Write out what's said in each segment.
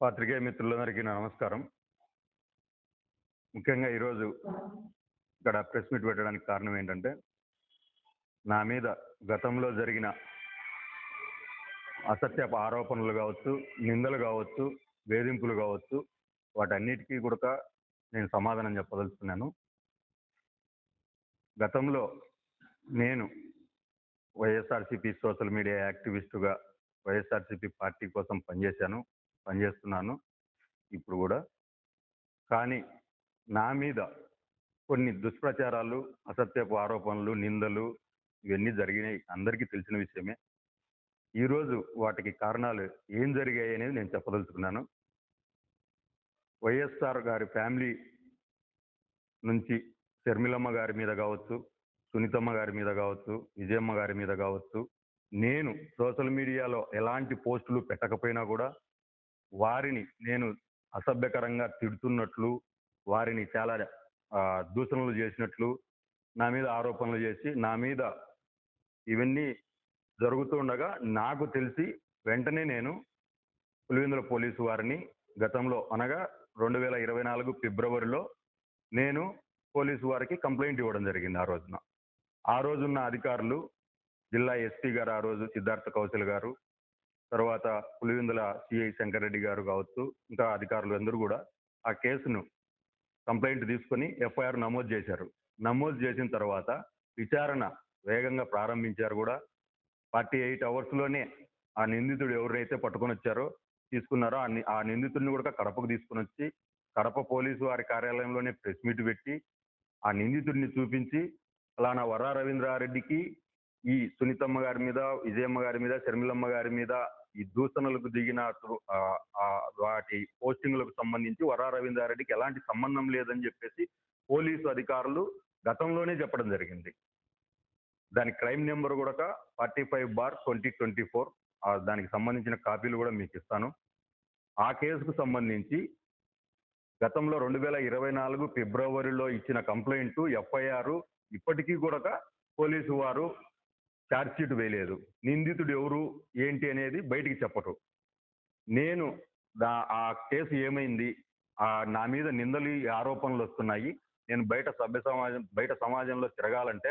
పాత్రికేయ మిత్రులందరికీ నా నమస్కారం. ముఖ్యంగా ఈరోజు ఇక్కడ ప్రెస్ మీట్ పెట్టడానికి కారణం ఏంటంటే నా మీద గతంలో జరిగిన అసత్యప ఆరోపణలు కావచ్చు నిందలు కావచ్చు వేధింపులు కావచ్చు వాటన్నిటికీ కూడా నేను సమాధానం చెప్పదలుచుకున్నాను. గతంలో నేను వైఎస్ఆర్సీపీ సోషల్ మీడియా యాక్టివిస్టుగా వైఎస్ఆర్సీపీ పార్టీ కోసం పనిచేశాను. పనిచేస్తున్నాను ఇప్పుడు కూడా కానీ నా మీద కొన్ని దుష్ప్రచారాలు అసత్యపు ఆరోపణలు నిందలు ఇవన్నీ జరిగినాయి. అందరికీ తెలిసిన విషయమే. ఈరోజు వాటికి కారణాలు ఏం జరిగాయి అనేది నేను చెప్పదలుచుకున్నాను. వైఎస్ఆర్ గారి ఫ్యామిలీ నుంచి శర్మిలమ్మ గారి మీద కావచ్చు సునీతమ్మ గారి మీద కావచ్చు విజయమ్మ గారి మీద కావచ్చు నేను సోషల్ మీడియాలో ఎలాంటి పోస్టులు పెట్టకపోయినా కూడా వారిని నేను అసభ్యకరంగా తిడుతున్నట్లు వారిని చాలా దూషణలు చేసినట్లు నా మీద ఆరోపణలు చేసి నా మీద ఇవన్నీ జరుగుతుండగా నాకు తెలిసి వెంటనే నేను పులివెందుల పోలీసు వారిని గతంలో అనగా రెండు వేల ఇరవై నాలుగు ఫిబ్రవరిలో నేను పోలీసు వారికి కంప్లైంట్ ఇవ్వడం జరిగింది ఆ రోజున. ఆ రోజున్న అధికారులు జిల్లా ఎస్పీ గారు ఆ రోజు సిద్ధార్థ కౌశల్ గారు తర్వాత పులివెందుల సిఐ శంకర్రెడ్డి గారు కావచ్చు ఇంకా అధికారులు అందరూ కూడా ఆ కేసును కంప్లైంట్ తీసుకొని ఎఫ్ఐఆర్ నమోదు చేశారు. నమోదు చేసిన తర్వాత విచారణ వేగంగా ప్రారంభించారు కూడా. ఫార్టీ ఎయిట్ అవర్స్లోనే ఆ నిందితుడు ఎవరైతే పట్టుకొని వచ్చారో తీసుకున్నారో ఆ నిందితుడిని కూడా కడపకు తీసుకుని వచ్చి కడప పోలీసు వారి కార్యాలయంలోనే ప్రెస్ మీట్ పెట్టి ఆ నిందితుడిని చూపించి అలానా వరా రవీంద్రారెడ్డికి ఈ సునీతమ్మ గారి మీద విజయమ్మ గారి మీద శర్మిలమ్మ గారి మీద ఈ దూషణలకు దిగిన వాటి పోస్టింగ్లకు సంబంధించి వరా రవీంద్రారెడ్డికి ఎలాంటి సంబంధం లేదని చెప్పేసి పోలీసు అధికారులు గతంలోనే చెప్పడం జరిగింది. దాని క్రైమ్ నెంబర్ కూడా forty five bar twenty twenty four దానికి సంబంధించిన కాపీలు కూడా మీకు ఇస్తాను. ఆ కేసుకు సంబంధించి గతంలో రెండు వేల ఇరవై నాలుగు ఫిబ్రవరిలో ఇచ్చిన కంప్లైంట్ ఎఫ్ఐఆర్ ఇప్పటికీ కూడా పోలీసు వారు ఛార్జ్ షీట్ వేయలేదు. నిందితుడు ఎవరు? ఏంటి అనేది బయటికి చెప్పరు. నేను దా ఆ కేసు ఏమైంది? ఆ నా మీద నిందలు ఈ ఆరోపణలు వస్తున్నాయి. నేను బయట సభ్య సమాజం బయట సమాజంలో తిరగాలంటే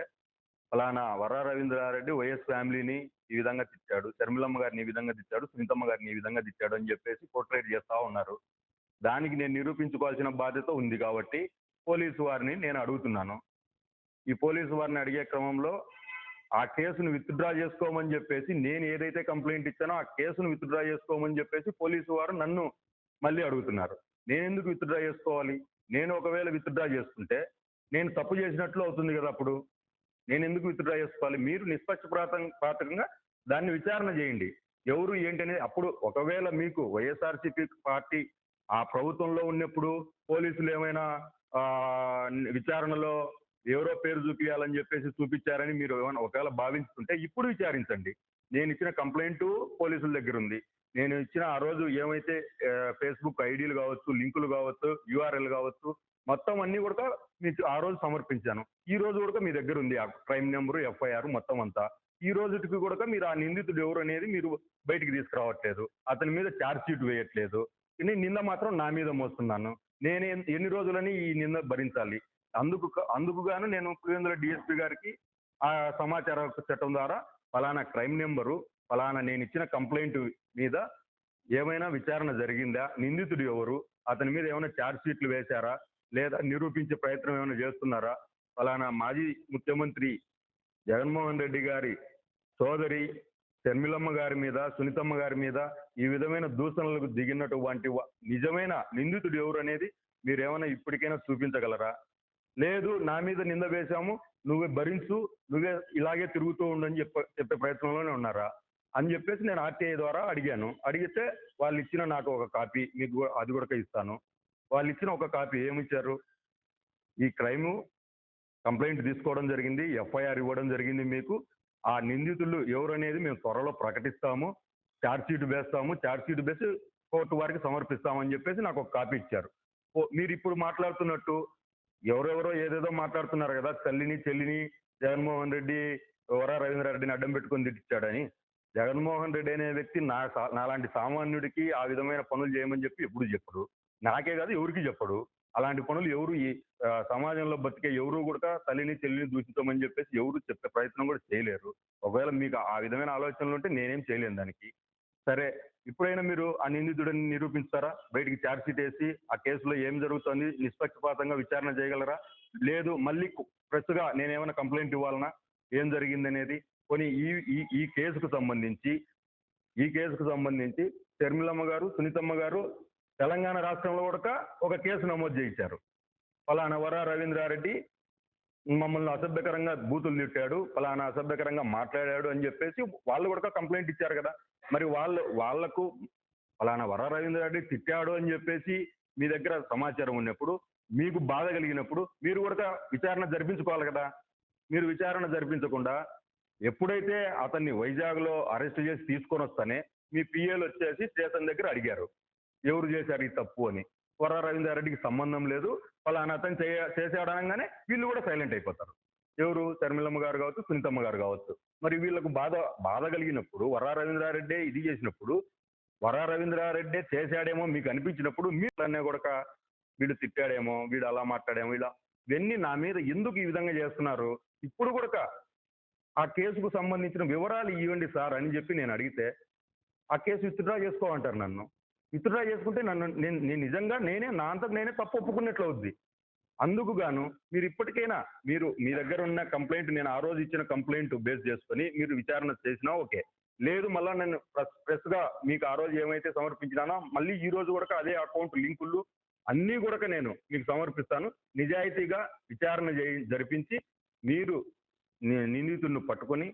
ఫలానా వర రవీంద్రారెడ్డి వైఎస్ ఫ్యామిలీని ఈ విధంగా తిట్టాడు శర్మిలమ్మ గారిని ఈ విధంగా తిట్టాడు సునీతమ్మ గారిని ఈ విధంగా తిట్టాడు అని చెప్పేసి పోర్ట్రేట్ చేస్తూ ఉన్నారు. దానికి నేను నిరూపించుకోవాల్సిన బాధ్యత ఉంది కాబట్టి పోలీసు వారిని నేను అడుగుతున్నాను. ఈ పోలీసు వారిని అడిగే క్రమంలో ఆ కేసును విత్డ్రా చేసుకోమని చెప్పేసి నేను ఏదైతే కంప్లైంట్ ఇచ్చానో ఆ కేసును విత్డ్రా చేసుకోమని చెప్పేసి పోలీసు వారు నన్ను మళ్ళీ అడుగుతున్నారు. నేను ఎందుకు విత్డ్రా చేసుకోవాలి? నేను ఒకవేళ విత్డ్రా చేసుకుంటే నేను తప్పు చేసినట్లు అవుతుంది కదా అప్పుడు? నేను ఎందుకు విత్డ్రా చేసుకోవాలి? మీరు నిష్పక్షపాతంగా దాన్ని విచారణ చేయండి. ఎవరు ఏంటి అనేది అప్పుడు ఒకవేళ మీకు వైఎస్ఆర్సీపీ పార్టీ ఆ ప్రభుత్వంలో ఉన్నప్పుడు పోలీసులు ఏమైనా విచారణలో ఎవరో పేరు చూపించాలని చెప్పేసి చూపించారని మీరు ఏమైనా ఒకవేళ భావించుకుంటే ఇప్పుడు విచారించండి. నేను ఇచ్చిన కంప్లైంట్ పోలీసుల దగ్గర ఉంది. నేను ఇచ్చిన ఆ రోజు ఏమైతే ఫేస్బుక్ ఐడీలు కావచ్చు లింకులు కావచ్చు యూఆర్ఎల్ కావచ్చు మొత్తం అన్ని కూడా మీకు ఆ రోజు సమర్పించాను. ఈ రోజు కూడా మీ దగ్గర ఉంది ఆ క్రైమ్ నెంబర్ ఎఫ్ఐఆర్ మొత్తం అంతా. ఈ రోజుకి కూడా మీరు ఆ నిందితుడు ఎవరు అనేది మీరు బయటికి తీసుకురావట్లేదు. అతని మీద ఛార్జ్ షీట్ వేయట్లేదు. నేను నింద మాత్రం నా మీద మోస్తున్నాను. నేను ఎన్ని రోజులని ఈ నింద భరించాలి? అందుకు అందుకు గాను నేను పులివెందుల డిఎస్పి గారికి ఆ సమాచార హక్కు చట్టం ద్వారా ఫలానా క్రైమ్ నెంబరు ఫలానా నేను ఇచ్చిన కంప్లైంట్ మీద ఏమైనా విచారణ జరిగిందా నిందితుడు ఎవరు అతని మీద ఏమైనా ఛార్జ్ షీట్లు వేశారా లేదా నిరూపించే ప్రయత్నం ఏమైనా చేస్తున్నారా ఫలానా మాజీ ముఖ్యమంత్రి జగన్మోహన్ రెడ్డి గారి సోదరి షర్మిలమ్మ గారి మీద సునీతమ్మ గారి మీద ఈ విధమైన దూషణలకు దిగినటువంటి నిజమైన నిందితుడు ఎవరు అనేది మీరు ఏమైనా ఇప్పటికైనా చూపించగలరా? లేదు నా మీద నింద వేశాము నువ్వే భరించు నువ్వే ఇలాగే తిరుగుతూ ఉండని చెప్ప చెప్పే ప్రయత్నంలోనే ఉన్నారా? అని చెప్పేసి నేను ఆర్టీఐ ద్వారా అడిగాను. అడిగితే వాళ్ళు ఇచ్చిన నాకు ఒక కాపీ మీకు కూడా- అది కూడా ఇస్తాను. వాళ్ళు ఇచ్చిన ఒక కాపీ ఏమి ఇచ్చారు ఈ క్రైమ్ కంప్లైంట్ తీసుకోవడం జరిగింది ఎఫ్ఐఆర్ ఇవ్వడం జరిగింది మీకు. ఆ నిందితులు ఎవరనేది మేము త్వరలో ప్రకటిస్తాము ఛార్జ్ షీట్ వేస్తాము ఛార్జ్ షీట్ వేసి కోర్టు వారికి సమర్పిస్తామని చెప్పేసి నాకు ఒక కాపీ ఇచ్చారు. ఓ, మీరు ఇప్పుడు మాట్లాడుతున్నట్టు ఎవరెవరో ఏదేదో మాట్లాడుతున్నారు కదా తల్లిని చెల్లిని జగన్మోహన్ రెడ్డి వరా రవీంద్ర రెడ్డిని అడ్డం పెట్టుకొని తిట్టించాడని. జగన్మోహన్ రెడ్డి అనే వ్యక్తి నా నాలాంటి సామాన్యుడికి ఆ విధమైన పనులు చేయమని చెప్పి ఎప్పుడు చెప్పడు. నాకే కాదు ఎవరికి చెప్పడు. అలాంటి పనులు ఎవరు ఈ సమాజంలో బతికే ఎవరు కూడా తల్లిని చెల్లిని దూషించమని చెప్పేసి ఎవరు చెప్పే ప్రయత్నం కూడా చేయలేరు. ఒకవేళ మీకు ఆ విధమైన ఆలోచనలు ఉంటే నేనేం చేయలేను దానికి. సరే ఇప్పుడైనా మీరు ఆ నిందితుడిని నిరూపిస్తారా బయటికి ఛార్జ్షీట్ వేసి ఆ కేసులో ఏం జరుగుతుంది? నిష్పక్షపాతంగా విచారణ చేయగలరా? లేదు మళ్ళీ ఫ్రెష్గా నేనేమైనా కంప్లైంట్ ఇవ్వాలనా? ఏం జరిగింది అనేది కొన్ని ఈ ఈ ఈ కేసుకు సంబంధించి ఈ కేసుకు సంబంధించి షర్మిలమ్మ గారు సునీతమ్మ గారు తెలంగాణ రాష్ట్రంలో కూడా ఒక కేసు నమోదు చేయించారు. ఫలానా వర రవీంద్రారెడ్డి మమ్మల్ని అసభ్యకరంగా బూతులు తిట్టాడు ఫలానా అసభ్యకరంగా మాట్లాడాడు అని చెప్పేసి వాళ్ళు కూడా కంప్లైంట్ ఇచ్చారు కదా. మరి వాళ్ళు వాళ్ళకు ఫలానా వర రవీంద్ర రెడ్డి తిట్టాడు అని చెప్పేసి మీ దగ్గర సమాచారం ఉన్నప్పుడు మీకు బాధ కలిగినప్పుడు మీరు కూడా విచారణ జరిపించుకోవాలి కదా. మీరు విచారణ జరిపించకుండా ఎప్పుడైతే అతన్ని వైజాగ్లో అరెస్ట్ చేసి తీసుకొని వస్తానే మీ పిఏలు వచ్చేసి స్టేషన్ దగ్గర అడిగారు. ఎవరు చేశారు ఈ తప్పు అని. వర రవీంద్ర రెడ్డికి సంబంధం లేదు. ఫలానా అతను చేయ చేశాడు వీళ్ళు కూడా సైలెంట్ అయిపోతారు. ఎవరు? శర్మిలమ్మ గారు కావచ్చు సునీతమ్మ గారు కావచ్చు. మరి వీళ్ళకు బాధ బాధ కలిగినప్పుడు వర రవీంద్రారెడ్డి ఇది చేసినప్పుడు వర రవీంద్రారెడ్డి చేశాడేమో మీకు అనిపించినప్పుడు మీరు అనే కూడా వీడు తిట్టాడేమో వీడు అలా మాట్లాడేమో ఇలా ఇవన్నీ నా మీద ఎందుకు ఈ విధంగా చేస్తున్నారు? ఇప్పుడు కూడా ఆ కేసుకు సంబంధించిన వివరాలు ఇవ్వండి సార్ అని చెప్పి నేను అడిగితే ఆ కేసు విత్డ్రా చేసుకోమంటారు నన్ను. విత్డ్రా చేసుకుంటే నన్ను నేను నేను నిజంగా నేనే నా అంతకు నేనే తప్పు ఒప్పుకున్నట్లు అవుద్ది. అందుకు గాను మీరు ఇప్పటికైనా మీరు మీ దగ్గర ఉన్న కంప్లైంట్ నేను ఆ రోజు ఇచ్చిన కంప్లైంట్ బేస్ చేసుకొని మీరు విచారణ చేసినా ఓకే. లేదు మళ్ళీ నేను ప్రెస్ ప్రెస్గా మీకు ఆ రోజు ఏమైతే సమర్పించినానో మళ్ళీ ఈ రోజు కూడా అదే అకౌంట్ లింకులు అన్నీ కూడా నేను మీకు సమర్పిస్తాను. నిజాయితీగా విచారణ చేయి జరిపించి మీరు నిందితుడిని పట్టుకొని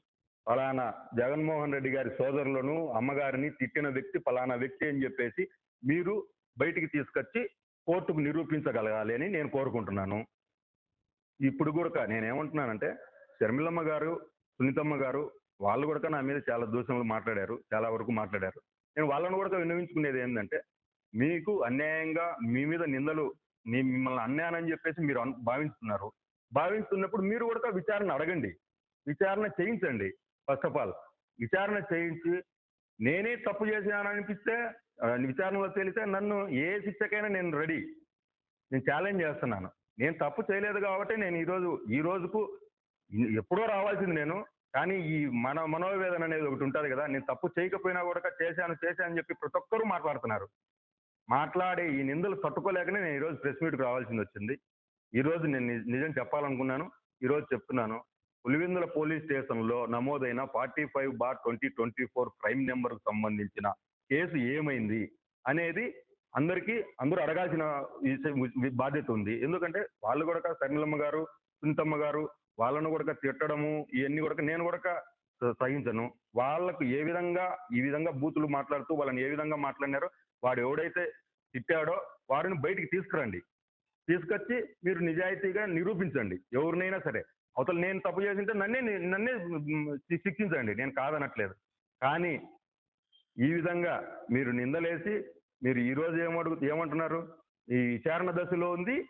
ఫలానా జగన్మోహన్ రెడ్డి గారి సోదరులను అమ్మగారిని తిట్టిన వ్యక్తి ఫలానా వ్యక్తి అని చెప్పేసి మీరు బయటికి తీసుకొచ్చి కోర్టుకు నిరూపించగలగాలి అని నేను కోరుకుంటున్నాను. ఇప్పుడు కూడా నేనేమంటున్నానంటే శర్మిలమ్మ గారు సునీతమ్మ గారు వాళ్ళు కూడా నా మీద చాలా దూషణలు మాట్లాడారు చాలా వరకు మాట్లాడారు. నేను వాళ్ళని కూడా విన్నవించుకునేది ఏంటంటే మీకు అన్యాయంగా మీ మీద నిందలు మీ మిమ్మల్ని అన్యాయని చెప్పేసి మీరు భావిస్తున్నారు. భావిస్తున్నప్పుడు మీరు కూడా విచారణ అడగండి. విచారణ చేయించండి ఫస్ట్ ఆఫ్ ఆల్. విచారణ చేయించి నేనే తప్పు చేశాననిపిస్తే విచారణలో తేలితే నన్ను ఏ శిక్షకైనా నేను రెడీ. నేను ఛాలెంజ్ చేస్తున్నాను. నేను తప్పు చేయలేదు కాబట్టి నేను ఈరోజు ఈ రోజుకు ఎప్పుడో రావాల్సింది నేను. కానీ ఈ మన మనోవేదన అనేది ఒకటి ఉంటుంది కదా నేను తప్పు చేయకపోయినా కూడా చేశాను చేశాను చెప్పి ప్రతి ఒక్కరూ మాట్లాడుతున్నారు. మాట్లాడే ఈ నిందలు తట్టుకోలేకనే నేను ఈరోజు ప్రెస్ మీట్కి రావాల్సింది వచ్చింది. ఈరోజు నేను నిజం చెప్పాలనుకున్నాను. ఈరోజు చెప్తున్నాను. పులివెందుల పోలీస్ స్టేషన్లో నమోదైన forty five bar twenty twenty four crime నెంబర్కు సంబంధించిన కేసు ఏమైంది అనేది అందరికీ అందరూ అడగాల్సిన బాధ్యత ఉంది. ఎందుకంటే వాళ్ళు కూడా శర్మిలమ్మ గారు సునీతమ్మ గారు వాళ్ళను కూడా తిట్టడము ఇవన్నీ కూడా నేను కూడా సహించను. వాళ్ళకు ఏ విధంగా ఈ విధంగా బూతులు మాట్లాడుతూ వాళ్ళని ఏ విధంగా మాట్లాడినారో వాడు ఎవడైతే తిట్టాడో వారిని బయటికి తీసుకురండి. తీసుకొచ్చి మీరు నిజాయితీగా నిరూపించండి. ఎవరినైనా సరే. అవతల నేను తప్పు చేసింటే నన్నే నన్నే శిక్షించండి. నేను కాదనట్లేదు. కానీ ఈ విధంగా మీరు నిందలేసి మీరు ఈరోజు ఏమడుగు ఏమంటున్నారు? ఈ విచారణ దశలో ఉంది.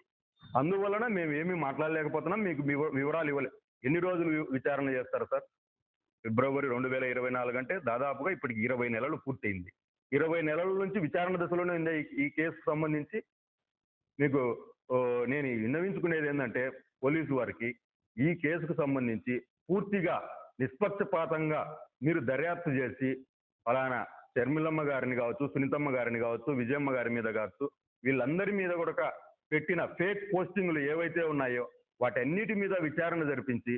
అందువలన మేము ఏమీ మాట్లాడలేకపోతున్నాం. మీకు వివరాలు ఇవ్వలే. ఎన్ని రోజులు విచారణ చేస్తారు సార్? ఫిబ్రవరి రెండు వేల ఇరవై నాలుగు అంటే దాదాపుగా ఇప్పటికి ఇరవై నెలలు పూర్తయింది. ఇరవై నెలల నుంచి విచారణ దశలోనే ఉంది ఈ- కేసు కేసుకు సంబంధించి మీకు నేను విన్నవించుకునేది ఏంటంటే పోలీసు వారికి ఈ కేసుకు సంబంధించి పూర్తిగా నిష్పక్షపాతంగా మీరు దర్యాప్తు చేసి ఫలానా శర్మిలమ్మ గారిని కావచ్చు సునీతమ్మ గారిని కావచ్చు విజయమ్మ గారి మీద కావచ్చు వీళ్ళందరి మీద కూడా పెట్టిన ఫేక్ పోస్టింగ్లు ఏవైతే ఉన్నాయో వాటన్నిటి మీద విచారణ జరిపించి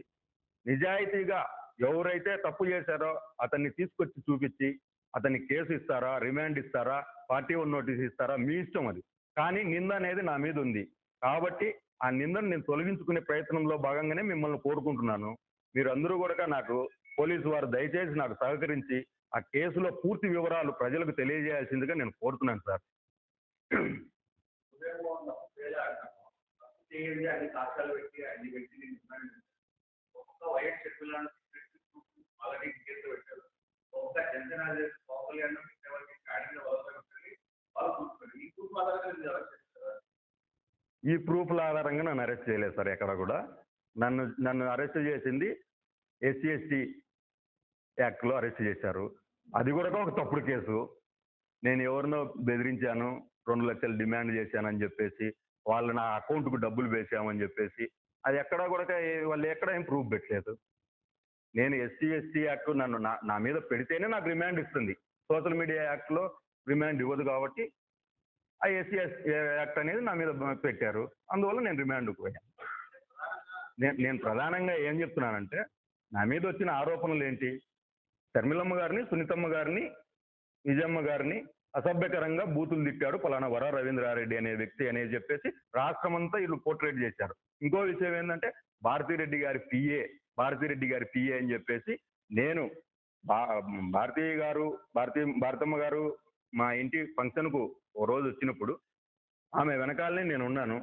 నిజాయితీగా ఎవరైతే తప్పు చేశారో అతన్ని తీసుకొచ్చి చూపించి అతన్ని కేసు ఇస్తారా రిమాండ్ ఇస్తారా పార్టీ వన్ నోటీస్ ఇస్తారా మీ ఇష్టం అది. కానీ నింద అనేది నా మీద ఉంది. కాబట్టి ఆ నిందను నేను తొలగించుకునే ప్రయత్నంలో భాగంగానే మిమ్మల్ని కోరుకుంటున్నాను. మీరు అందరూ కూడా నాకు పోలీసు వారు దయచేసి నాకు సహకరించి ఆ కేసులో పూర్తి వివరాలు ప్రజలకు తెలియజేయాల్సిందిగా నేను కోరుతున్నాను సార్. ఈ ప్రూఫ్ల ఆధారంగా నన్ను అరెస్ట్ చేయలేదు సార్ ఎక్కడ కూడా. నన్ను నన్ను అరెస్ట్ చేసింది ఎస్సీ ఎస్టీ యాక్ట్లో అరెస్ట్ చేశారు. అది కూడా ఒక తప్పుడు కేసు. నేను ఎవరినో బెదిరించాను రెండు లక్షలు డిమాండ్ చేశానని చెప్పేసి వాళ్ళు నా అకౌంట్కు డబ్బులు వేసామని చెప్పేసి అది ఎక్కడా కూడా వాళ్ళు ఎక్కడ ఏం ప్రూఫ్ పెట్టలేదు. నేను ఎస్సీ ఎస్టీ యాక్ట్ నన్ను నా నా మీద పెడితేనే నాకు రిమాండ్ ఇస్తుంది. సోషల్ మీడియా యాక్ట్లో రిమాండ్ ఇవ్వదు కాబట్టి ఆ ఎస్సీ యాక్ట్ అనేది నా మీద పెట్టారు. అందువల్ల నేను రిమాండ్కి పోయాను నేను నేను ప్రధానంగా ఏం చెప్తున్నానంటే నా మీద వచ్చిన ఆరోపణలు ఏంటి శర్మిలమ్మ గారిని సునీతమ్మ గారిని విజయమ్మ గారిని అసభ్యకరంగా బూతులు తిట్టాడు పలానా వర రవీంద్రారెడ్డి అనే వ్యక్తి అనేది చెప్పేసి రాష్ట్రమంతా వీళ్ళు పోర్ట్రేట్ చేశారు. ఇంకో విషయం ఏంటంటే భారతీరెడ్డి గారి పిఏ భారతీరెడ్డి గారి పిఏ అని చెప్పేసి నేను భా భారతీయ గారు భారతీ భారతమ్మ గారు మా ఇంటి ఫంక్షన్కు ఓ రోజు వచ్చినప్పుడు ఆమె వెనకాలనే నేను ఉన్నాను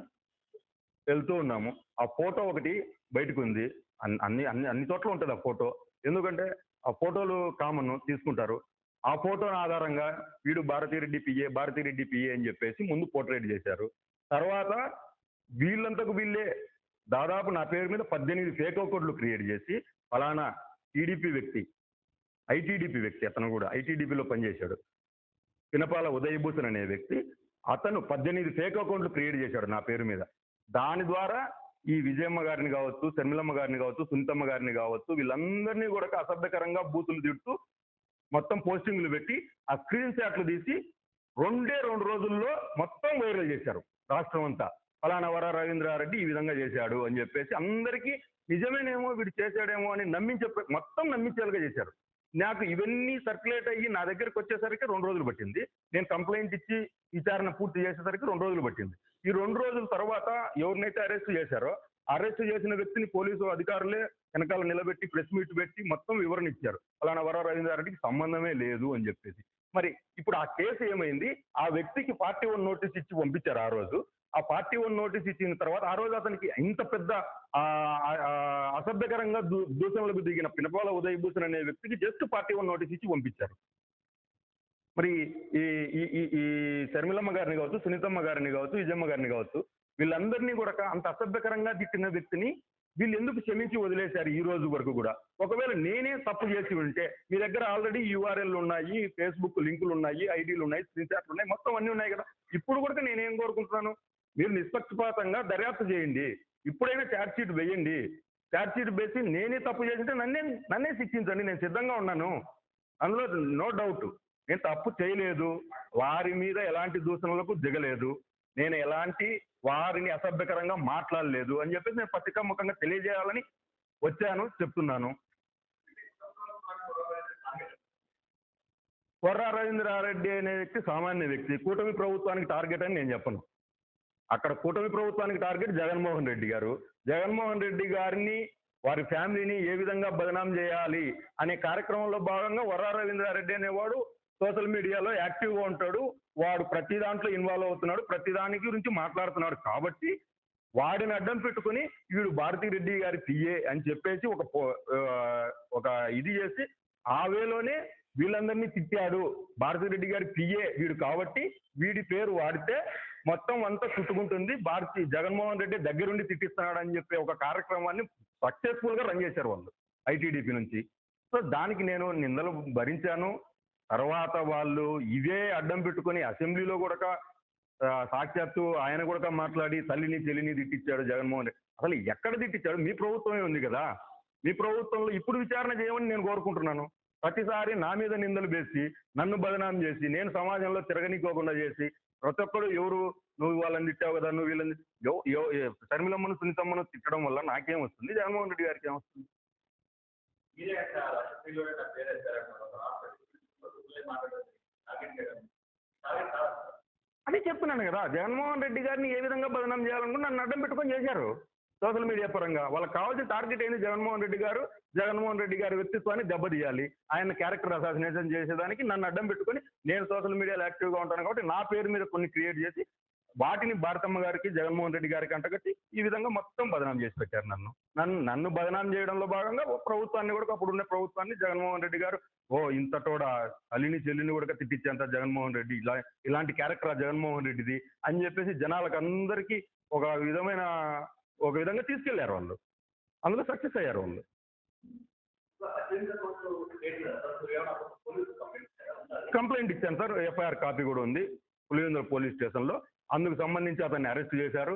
వెళ్తూ ఉన్నాము. ఆ ఫోటో ఒకటి బయటకు ఉంది అన్ని అన్ని అన్ని అన్ని చోట్ల ఉంటుంది ఆ ఫోటో. ఎందుకంటే ఆ ఫోటోలు కామన్ తీసుకుంటారు. ఆ ఫోటో ఆధారంగా వీడు భారతిరెడ్డి పిఏ భారతిరెడ్డి పిఏ అని చెప్పేసి ముందు పోర్ట్రేట్ చేశారు. తర్వాత వీళ్ళంతకు వీళ్ళే దాదాపు నా పేరు మీద పద్దెనిమిది ఫేక్ అకౌంట్లు క్రియేట్ చేసి ఫలానా టీడీపీ వ్యక్తి ఐటీడీపీ వ్యక్తి అతను కూడా ఐటీడీపీలో పనిచేశాడు. పినపాల ఉదయభూషణ్ అనే వ్యక్తి అతను పద్దెనిమిది ఫేక్ అకౌంట్లు క్రియేట్ చేశాడు నా పేరు మీద. దాని ద్వారా ఈ విజయమ్మ గారిని కావచ్చు శర్మిలమ్మ గారిని కావచ్చు సునీతమ్మ గారిని కావచ్చు వీళ్ళందరినీ కూడా అసభ్యకరంగా బూతులు తిడుతూ మొత్తం పోస్టింగ్లు పెట్టి ఆ స్క్రీన్ షాట్లు తీసి రెండే రెండు రోజుల్లో మొత్తం వైరల్ చేశారు రాష్ట్రం అంతా. ఫలానా వర రవీంద్రారెడ్డి ఈ విధంగా చేశాడు అని చెప్పేసి అందరికీ నిజమేనేమో వీడు చేశాడేమో అని నమ్మించే మొత్తం నమ్మించేలాగా చేశారు. నాకు ఇవన్నీ సర్క్యులేట్ అయ్యి నా దగ్గరికి వచ్చేసరికి రెండు రోజులు పట్టింది. నేను కంప్లైంట్ ఇచ్చి విచారణ పూర్తి చేసేసరికి రెండు రోజులు పట్టింది. ఈ రెండు రోజుల తర్వాత ఎవరినైతే అరెస్ట్ చేశారో అరెస్ట్ చేసిన వ్యక్తిని పోలీసు అధికారులే వెనకాల నిలబెట్టి ప్రెస్ మీట్ పెట్టి మొత్తం వివరణ ఇచ్చారు. అలానా వర రవీంద్రారెడ్డికి సంబంధమే లేదు అని చెప్పేసి. మరి ఇప్పుడు ఆ కేసు ఏమైంది? ఆ వ్యక్తికి పార్టీ వన్ నోటీస్ ఇచ్చి పంపించారు ఆ రోజు. ఆ పార్టీ వన్ నోటీస్ ఇచ్చిన తర్వాత ఆ రోజు అతనికి ఇంత పెద్ద ఆ, అసభ్యకరంగా దూ దూషణలకు దిగిన పినపాల ఉదయభూషణ్ అనే వ్యక్తికి జస్ట్ పార్టీ వన్ నోటీస్ ఇచ్చి పంపించారు. మరి ఈ ఈ ఈ- ఈ శర్మిలమ్మ గారిని కావచ్చు సునీతమ్మ గారిని కావచ్చు విజయమ్మ గారిని కావచ్చు వీళ్ళందరినీ కూడా అంత అసభ్యకరంగా తిట్టిన వ్యక్తిని వీళ్ళు ఎందుకు క్షమించి వదిలేశారు ఈ రోజు వరకు కూడా? ఒకవేళ నేనే తప్పు చేసి ఉంటే మీ దగ్గర ఆల్రెడీ యూఆర్ఎల్ ఉన్నాయి ఫేస్బుక్ లింకులు ఉన్నాయి ఐడీలు ఉన్నాయి స్క్రీన్ షాట్లు ఉన్నాయి మొత్తం అన్నీ ఉన్నాయి కదా. ఇప్పుడు కూడా నేనేం కోరుకుంటున్నాను? మీరు నిష్పక్షపాతంగా దర్యాప్తు చేయండి. ఇప్పుడైనా ఛార్జ్ షీట్ వేయండి. ఛార్జ్ షీట్ వేసి నేనే తప్పు చేసింటే నన్నే నన్నే శిక్షించండి నేను సిద్ధంగా ఉన్నాను. అందులో నో డౌట్ నేను తప్పు చేయలేదు. వారి మీద ఎలాంటి దూషణలకు దిగలేదు. నేను ఎలాంటి వారిని అసభ్యకరంగా మాట్లాడలేదు అని చెప్పేసి నేను పత్రికాముఖంగా తెలియజేయాలని వచ్చాను చెప్తున్నాను. కొర్రా రవీంద్రారెడ్డి అనే వ్యక్తి సామాన్య వ్యక్తి. కూటమి ప్రభుత్వానికి టార్గెట్ అని నేను చెప్పను. అక్కడ కూటమి ప్రభుత్వానికి టార్గెట్ జగన్మోహన్ రెడ్డి గారు. జగన్మోహన్ రెడ్డి గారిని వారి ఫ్యామిలీని ఏ విధంగా బదనాం చేయాలి అనే కార్యక్రమంలో భాగంగా వర్రా రవీంద్రారెడ్డి అనేవాడు సోషల్ మీడియాలో యాక్టివ్గా ఉంటాడు. వాడు ప్రతి దాంట్లో ఇన్వాల్వ్ అవుతున్నాడు. ప్రతి దాని గురించి మాట్లాడుతున్నాడు. కాబట్టి వాడిని అడ్డం పెట్టుకుని వీడు భారతీ రెడ్డి గారి పిఏ అని చెప్పేసి ఒక ఒక ఇది చేసి ఆ వేలోనే వీళ్ళందరినీ తిట్టాడు. భారతీ రెడ్డి గారి పిఏ వీడు కాబట్టి వీడి పేరు వాడితే మొత్తం అంతా చుట్టుకుంటుంది భారతి జగన్మోహన్ రెడ్డి దగ్గరుండి తిట్టిస్తున్నాడు అని చెప్పి ఒక కార్యక్రమాన్ని సక్సెస్ఫుల్గా రన్ చేశారు వాళ్ళు. ఐటీడీపీ నుంచి. సో దానికి నేను నిందలు భరించాను. తర్వాత వాళ్ళు ఇదే అడ్డం పెట్టుకొని అసెంబ్లీలో కూడా సాక్షాత్తు ఆయన కూడా మాట్లాడి తల్లిని చెల్లిని తిట్టించాడు జగన్మోహన్ రెడ్డి. అసలు ఎక్కడ తిట్టించాడు? మీ ప్రభుత్వమే ఉంది కదా. మీ ప్రభుత్వంలో ఇప్పుడు విచారణ చేయమని నేను కోరుకుంటున్నాను. ప్రతిసారి నా మీద నిందలు వేసి నన్ను బదనాం చేసి నేను సమాజంలో తిరగనీకోకుండా చేసి ప్రతి ఒక్కరు ఎవరు నువ్వు వాళ్ళని తిట్టావు కదా నువ్వు వీళ్ళని ఎవ- శర్మిలమ్మను సునీతమ్మను తిట్టడం వల్ల నాకేం వస్తుంది? జగన్మోహన్ రెడ్డి గారికి ఏమొస్తుంది అదే చెప్తున్నాను కదా జగన్మోహన్ రెడ్డి గారిని ఏ విధంగా బదనాం చేయాలనుకుని నన్ను అడ్డం పెట్టుకొని చేశారు సోషల్ మీడియా పరంగా. వాళ్ళకి కావాల్సిన టార్గెట్ ఏంది? జగన్మోహన్ రెడ్డి గారు జగన్మోహన్ రెడ్డి గారి వ్యక్తిత్వాన్ని దెబ్బతీయాలి ఆయన క్యారెక్టర్ అసాసినేషన్ చేసేదానికి నన్ను అడ్డం పెట్టుకొని నేను సోషల్ మీడియాలో యాక్టివ్గా ఉంటాను కాబట్టి నా పేరు మీద కొన్ని క్రియేట్ చేసి వాటిని భారతమ్మ గారికి జగన్మోహన్ రెడ్డి గారికి అంటగట్టి ఈ విధంగా మొత్తం బదనాం చేసి పెట్టారు నన్ను. నన్ను నన్ను బదనాం చేయడంలో భాగంగా ఓ ప్రభుత్వాన్ని కూడా అప్పుడున్న ప్రభుత్వాన్ని జగన్మోహన్ రెడ్డి గారు ఓ ఇంతటోడ అలిని చెల్లిని కూడా తిట్టించేంత జగన్మోహన్ రెడ్డి ఇలా ఇలాంటి క్యారెక్టర్ జగన్మోహన్ రెడ్డిది అని చెప్పేసి జనాలకు అందరికీ ఒక విధమైన ఒక విధంగా తీసుకెళ్ళారు వాళ్ళు. అందులో సక్సెస్ అయ్యారు వాళ్ళు. కంప్లైంట్ ఇచ్చాను సార్ ఎఫ్ఐఆర్ కాపీ కూడా ఉంది పులివెందుల పోలీస్ స్టేషన్లో. అందుకు సంబంధించి అతన్ని అరెస్ట్ చేశారు.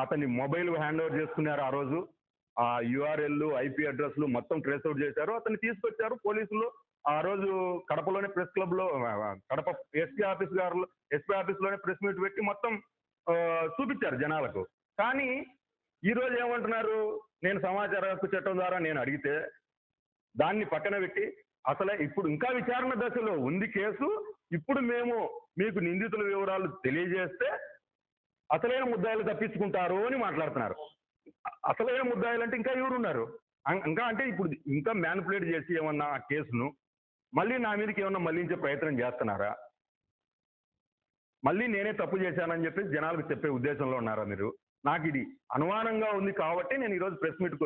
అతని మొబైల్ హ్యాండ్ ఓవర్ చేసుకున్నారు ఆ రోజు. ఆ యూఆర్ఎల్ ఐపీ అడ్రస్లు మొత్తం ట్రేస్ అవుట్ చేశారు. అతన్ని తీసుకొచ్చారు పోలీసులు. ఆ రోజు కడపలోనే ప్రెస్ క్లబ్లో కడప ఎస్పీ ఆఫీస్ గారు ఎస్పీ ఆఫీస్లోనే ప్రెస్ మీట్ పెట్టి మొత్తం చూపించారు జనాలకు. కానీ ఈ రోజు ఏమంటున్నారు? నేను సమాచార హక్కు చట్టం ద్వారా నేను అడిగితే దాన్ని పక్కన పెట్టి అసలే ఇప్పుడు ఇంకా విచారణ దశలో ఉంది కేసు. ఇప్పుడు మేము మీకు నిందితుల వివరాలు తెలియజేస్తే అసలైన ముద్దాయిలు తప్పించుకుంటారు అని మాట్లాడుతున్నారు. అసలైన ముద్దాయిలు అంటే ఇంకా ఎవరున్నారు? ఇంకా అంటే ఇప్పుడు ఇంకా మ్యానిపులేట్ చేసి ఏమన్నా ఆ కేసును మళ్ళీ నా మీదకి ఏమన్నా మళ్ళించే ప్రయత్నం చేస్తున్నారా? మళ్ళీ నేనే తప్పు చేశానని చెప్పి జనాలకు చెప్పే ఉద్దేశంలో ఉన్నారా మీరు? నాకు ఇది అనుమానంగా ఉంది కాబట్టి నేను ఈరోజు ప్రెస్ మీట్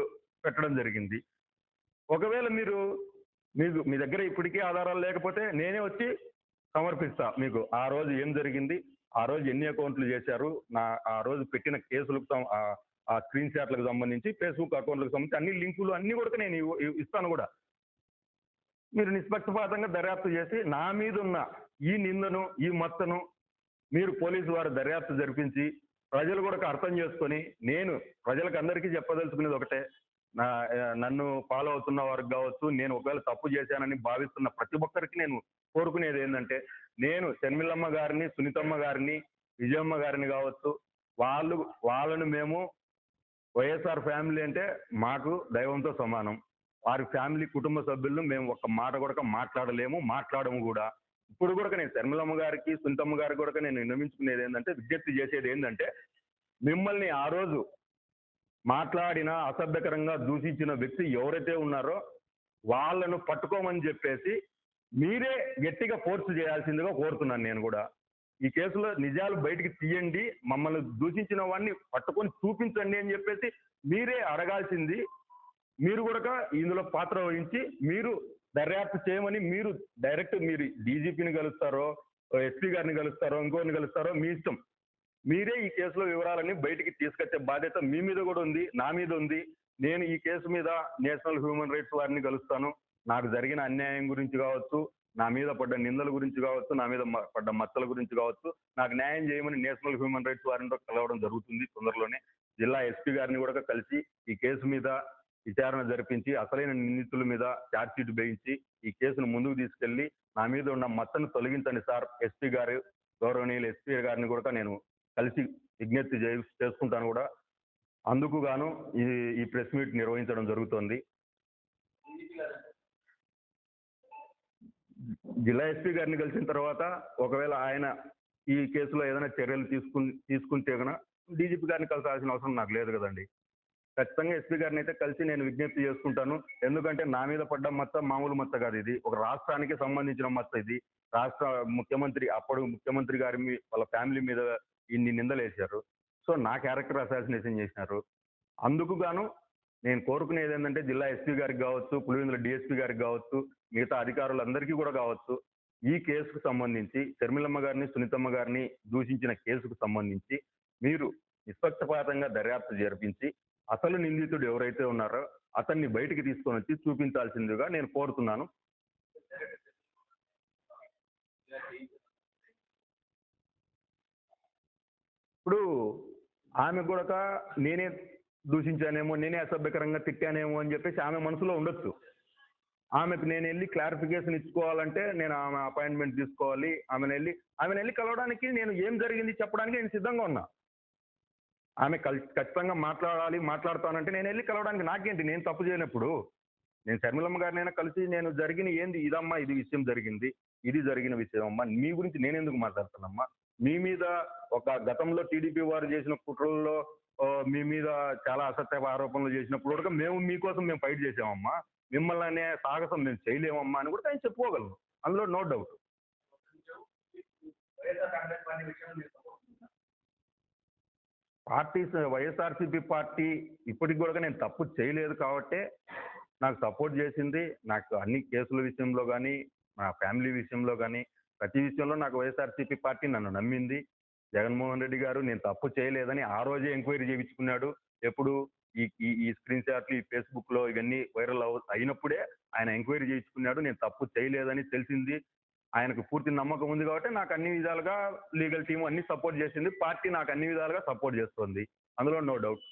పెట్టడం జరిగింది. ఒకవేళ మీరు మీకు మీ దగ్గర ఇప్పటికీ ఆధారాలు లేకపోతే నేనే వచ్చి సమర్పిస్తా మీకు. ఆ రోజు ఏం జరిగింది? ఆ రోజు ఎన్ని అకౌంట్లు చేశారు? నా ఆ రోజు పెట్టిన కేసులకు ఆ- స్క్రీన్ షాట్లకు సంబంధించి ఫేస్బుక్ అకౌంట్లకు సంబంధించి అన్ని లింకులు అన్ని కూడా నేను ఇస్తాను కూడా. మీరు నిష్పక్షపాతంగా దర్యాప్తు చేసి నా మీద ఉన్న ఈ నిందను ఈ మత్తను మీరు పోలీసు వారు దర్యాప్తు జరిపించి ప్రజలు కూడా అర్థం చేసుకొని నేను ప్రజలకు అందరికీ చెప్పదలుచుకునేది ఒకటే. నా నన్ను ఫాలో అవుతున్న వారికి కావచ్చు నేను ఒకవేళ తప్పు చేశానని భావిస్తున్న ప్రతి ఒక్కరికి నేను కోరుకునేది ఏంటంటే నేను షర్మిలమ్మ గారిని సునీతమ్మ గారిని విజయమ్మ గారిని కావచ్చు వాళ్ళు వాళ్ళను మేము వైఎస్ఆర్ ఫ్యామిలీ అంటే మాకు దైవంతో సమానం. వారి ఫ్యామిలీ కుటుంబ సభ్యులను మేము ఒక్క మాట కూడా మాట్లాడలేము మాట్లాడము కూడా. ఇప్పుడు కూడా నేను శర్మిలమ్మ గారికి సునీతమ్మ గారికి కూడా నేను విన్నవించుకునేది ఏంటంటే విజ్ఞప్తి చేసేది ఏంటంటే మిమ్మల్ని ఆ రోజు మాట్లాడిన అసభ్యకరంగా దూషించిన వ్యక్తి ఎవరైతే ఉన్నారో వాళ్ళను పట్టుకోమని చెప్పేసి మీరే గట్టిగా ఫోర్స్ చేయాల్సిందిగా కోరుతున్నాను నేను కూడా. ఈ కేసులో నిజాలు బయటికి తీయండి మమ్మల్ని దూషించిన వాడిని పట్టుకొని చూపించండి అని చెప్పేసి మీరే అడగాల్సింది. మీరు కూడా ఇందులో పాత్ర వహించి మీరు దర్యాప్తు చేయమని మీరు డైరెక్ట్ మీరు డీజీపీని కలుస్తారో ఎస్పీ గారిని కలుస్తారో ఇంకోరిని కలుస్తారో మీ ఇష్టం. మీరే ఈ కేసులో వివరాలన్నీ బయటికి తీసుకొచ్చే బాధ్యత మీ మీద కూడా ఉంది నా మీద ఉంది. నేను ఈ కేసు మీద నేషనల్ హ్యూమన్ రైట్స్ వారిని కలుస్తాను. నాకు జరిగిన అన్యాయం గురించి కావచ్చు నా మీద పడ్డ నిందల గురించి కావచ్చు నా మీద పడ్డ మచ్చల గురించి కావచ్చు నాకు న్యాయం చేయమని నేషనల్ హ్యూమన్ రైట్స్ వారిని కలవడం జరుగుతుంది తొందరలోనే. జిల్లా ఎస్పీ గారిని కూడా కలిసి ఈ కేసు మీద విచారణ జరిపించి అసలైన నిందితుల మీద ఛార్జ్షీట్ వేయించి ఈ కేసును ముందుకు తీసుకెళ్ళి నా మీద ఉన్న మచ్చను తొలగించండి సార్ ఎస్పీ గారు గౌరవనీయులు ఎస్పీ గారిని కూడా నేను కలిసి విజ్ఞప్తి చేసుకుంటాను కూడా. అందుకు గాను ఈ ఈ ప్రెస్ మీట్ నిర్వహించడం జరుగుతోంది. జిల్లా ఎస్పీ గారిని కలిసిన తర్వాత ఒకవేళ ఆయన ఈ కేసులో ఏదైనా చర్యలు తీసుకుని తీసుకుంటే కనుక డీజీపీ గారిని కలిసాల్సిన అవసరం నాకు లేదు కదండి. ఖచ్చితంగా ఎస్పీ గారిని అయితే కలిసి నేను విజ్ఞప్తి చేసుకుంటాను. ఎందుకంటే నా మీద పడ్డ మచ్చ మామూలు మచ్చ కాదు ఇది. ఒక రాష్ట్రానికి సంబంధించిన మచ్చ ఇది. రాష్ట్ర ముఖ్యమంత్రి అప్పుడు ముఖ్యమంత్రి గారి మీ వాళ్ళ ఫ్యామిలీ మీద ఇన్ని నిందలు వేశారు సో నా క్యారెక్టర్ అసాసినేషన్ చేసినారు. అందుకు గాను నేను కోరుకునేది ఏంటంటే జిల్లా ఎస్పీ గారికి కావచ్చు పులివెందుల డిఎస్పీ గారికి కావచ్చు మిగతా అధికారులందరికీ కూడా కావచ్చు. ఈ కేసుకు సంబంధించి శర్మిలమ్మ గారిని సునీతమ్మ గారిని దూషించిన కేసుకు సంబంధించి మీరు నిష్పక్షపాతంగా దర్యాప్తు జరిపించి అసలు నిందితుడు ఎవరైతే ఉన్నారో అతన్ని బయటికి తీసుకొని వచ్చి చూపించాల్సిందిగా నేను కోరుతున్నాను. ఇప్పుడు ఆమె కూడా నేనే దూషించానేమో నేనే అసభ్యకరంగా తిట్టానేమో అని చెప్పేసి ఆమె మనసులో ఉండొచ్చు. ఆమెకు నేను వెళ్ళి క్లారిఫికేషన్ ఇచ్చుకోవాలంటే నేను ఆమె అపాయింట్మెంట్ తీసుకోవాలి. ఆమెను వెళ్ళి ఆమెను వెళ్ళి కలవడానికి నేను ఏం జరిగింది చెప్పడానికి నేను సిద్ధంగా ఉన్నా. ఆమె ఖచ్చితంగా మాట్లాడాలి మాట్లాడతానంటే నేను వెళ్ళి కలవడానికి నాకేంటి? నేను తప్పు చేయనప్పుడు. నేను శర్మిలమ్మ గారినైనా కలిసి నేను జరిగిన ఏంది? ఇదమ్మా ఇది విషయం జరిగింది. ఇది జరిగిన విషయం అమ్మా. మీ గురించి నేను ఎందుకు మాట్లాడుతానమ్మా మీ మీద ఒక గతంలో టీడీపీ వారు చేసిన కుట్రల్లో మీ మీద చాలా అసత్య ఆరోపణలు చేసినప్పుడు కూడా మేము మీకోసం మేము ఫైట్ చేసామమ్మా. మిమ్మల్ని అనే సాహసం మేము చేయలేమమ్మా అని కూడా ఆయన చెప్పుకోగలరు. అందులో no doubt. Party party YSRCP party ఇప్పటికి కూడా నేను తప్పు చేయలేదు కాబట్టే నాకు సపోర్ట్ చేసింది. నాకు అన్ని కేసుల విషయంలో కానీ నా ఫ్యామిలీ విషయంలో కానీ ప్రతి విషయంలో నాకు వైఎస్ఆర్సీపీ పార్టీ నన్ను నమ్మింది. జగన్మోహన్ రెడ్డి గారు నేను తప్పు చేయలేదని ఆ రోజే ఎంక్వైరీ చేయించుకున్నాడు. ఎప్పుడు ఈ ఈ ఈ స్క్రీన్ షాట్లు ఈ ఫేస్బుక్లో ఇవన్నీ వైరల్ అవ అయినప్పుడే ఆయన ఎంక్వైరీ చేయించుకున్నాడు. నేను తప్పు చేయలేదని తెలిసింది. ఆయనకు పూర్తి నమ్మకం ఉంది కాబట్టి నాకు అన్ని విధాలుగా లీగల్ టీం అన్ని సపోర్ట్ చేసింది. పార్టీ నాకు అన్ని విధాలుగా సపోర్ట్ చేస్తుంది. అందులో నో డౌట్.